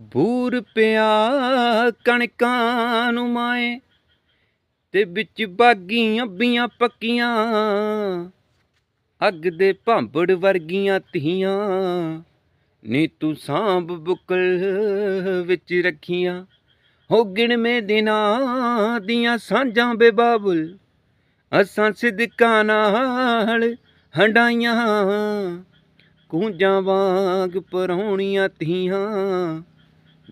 ਬੂਰ ਪਿਆ ਕਣਕਾਂ ਨੂੰ ਮਾਏ ਤੇ ਵਿੱਚ ਬਾਗੀਆਂ ਬੀਆਂ ਪੱਕੀਆਂ, ਅੱਗ ਦੇ ਭਾਂਬੜ ਵਰਗੀਆਂ ਧੀਆਂ। ਨੀ ਤੂੰ ਸਾਂਭ ਬੁਕਲ ਵਿੱਚ ਰੱਖੀਆਂ, ਹੋ ਗਿਣਵੇਂ ਦਿਨਾਂ ਦੀਆਂ ਸਾਂਝਾਂ ਬੇਬਾਬਲ ਅਸਾਂ ਸਿਦਕਾਂ ਨਾਲ ਹੰਡਾਈਆਂ ਕੂੰਜਾਂ ਵਾਂਗ ਪਰੌਣੀਆਂ ਧੀਆਂ।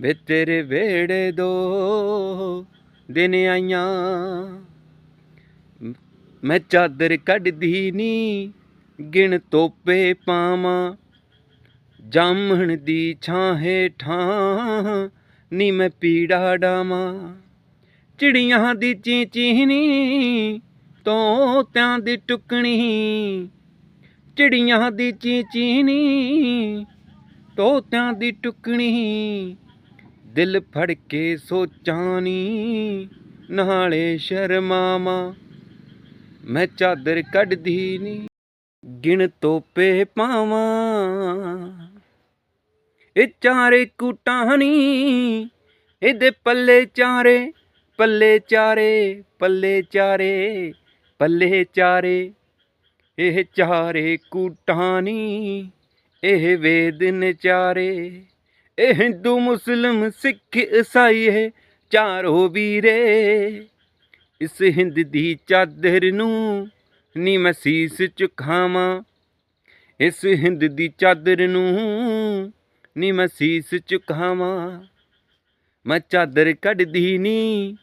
ਵੇ ਤੇਰੇ ਵੇੜੇ ਦੋ ਦਿਨ ਆਈਆਂ। ਮੈਂ ਚਾਦਰ ਕੱਢਦੀ ਨੀ, ਗਿਣ ਤੋਪੇ ਪਾਵਾਂ। ਜਾਮਣ ਦੀ ਛਾਂ ਹੇਠਾਂ ਨੀ ਮੈਂ ਪੀੜਾ ਡਾਵਾਂ। ਚਿੜੀਆਂ ਦੀ ਚੀਂ ਚੀਹਨੀ ਤੋਤਿਆਂ ਦੀ ਟੁਕਣੀ। ਚਿੜੀਆਂ ਦੀ ਚੀਂ ਚੀਹਨੀ ਤੋਤਿਆਂ ਦੀ ਟੁਕਣੀ। ਦਿਲ ਫੜ ਕੇ ਸੋਚਾਂ ਨੀ ਨਾਲੇ ਸ਼ਰਮਾਵਾਂ। ਮੈਂ ਚਾਦਰ ਕੱਢਦੀ ਨੀ, ਗਿਣ ਤੋਪੇ ਪਾਵਾਂ। ਇਹ ਚਾਰੇ ਕੁਟਾਣੀ ਇਹਦੇ ਪੱਲੇ ਚਾਰੇ ਪੱਲੇ ਚਾਰੇ ਪੱਲੇ ਚਾਰੇ ਪੱਲੇ ਚਾਰੇ। ਇਹ ਚਾਰੇ ਕੁਟਾਣੀ ਇਹ ਵੇਦ ਚਾਰੇ। ਇਹ ਹਿੰਦੂ ਮੁਸਲਮ ਸਿੱਖ ਈਸਾਈ ਇਹ ਚਾਰੋ ਵੀਰੇ। ਇਸ ਹਿੰਦ ਦੀ ਚਾਦਰ ਨੂੰ ਨੀ ਮੈਂ ਸੀਸ ਝੁਕਾਵਾਂ। ਇਸ ਹਿੰਦ ਦੀ ਚਾਦਰ ਨੂੰ ਨੀ ਮੈਂ ਸੀਸ ਝੁਕਾਵਾਂ। ਮੈਂ ਚਾਦਰ ਕੱਢਦੀ ਨੀ,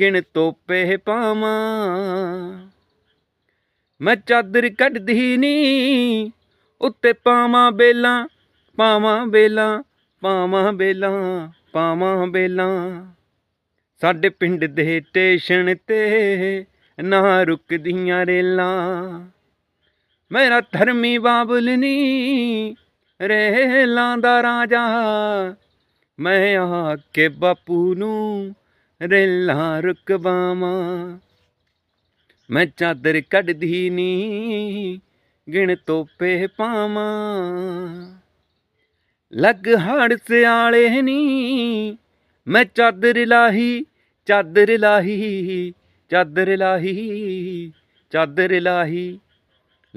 ਗਿਣ ਤੋਪੇ ਪਾਵਾਂ। ਮੈਂ ਚਾਦਰ ਕੱਢਦੀ ਨੀ, ਉੱਤੇ ਪਾਵਾਂ ਬੇਲਾਂ ਪਾਵਾਂ ਬੇਲਾਂ। ਪਾਵਾਂ ਬੇਲਾਂ ਪਾਵਾਂ ਬੇਲਾਂ। ਸਾਡੇ ਪਿੰਡ ਦੇ ਸਟੇਸ਼ਨ ਤੇ ਨਾ ਰੁਕਦੀਆਂ ਰੇਲਾਂ। ਮੇਰਾ ਧਰਮੀ ਬਾਬਲ ਨੀ ਰੇਲਾਂ ਦਾ ਰਾਜਾ। ਮੈਂ ਆ ਕੇ ਬਾਪੂ ਨੂੰ ਰੇਲਾਂ ਰੁਕਵਾਵਾਂ। ਮੈਂ ਚਾਦਰ ਕੱਢਦੀ ਨੀ, ਗਿਣ ਤੋਪੇ ਪਾਵਾਂ। ਲੱਗ ਹੜ ਸਿਆਲੇ ਨੀ। ਮੈਂ ਚਾਦਰ ਲਾਹੀ ਚਾਦਰ ਲਾਹੀ ਚਾਦਰ ਲਾਹੀ ਚਾਦਰ ਲਾਹੀ।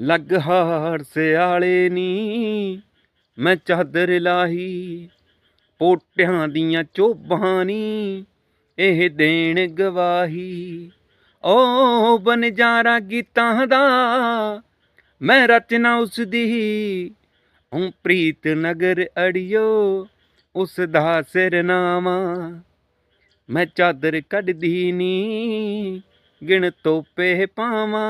ਲੱਗ ਹਾਰ ਸਿਆਲੇ ਨੀ। ਮੈਂ ਚਾਦਰ ਲਾਹੀ, ਪੋਟਿਆਂ ਦੀਆਂ ਚੋਬਾਂ ਨੀ। ਇਹ ਦੇਣ ਗਵਾਹੀ ਓ ਬਨਜਾਰਾ ਗੀਤਾਂ ਦਾ। ਮੈਂ ਰਚਨਾ ਉਸ ਦੀ ਓ ਪ੍ਰੀਤ ਨਗਰ ਅੜਿਓ ਉਸ ਦਾ ਸਿਰਨਾਮਾ ਮੈਂ ਚਾਦਰ ਕੱਢਦੀ ਨੀ ਗਿਣ ਤੋਪੇ ਪਾਵਾਂ।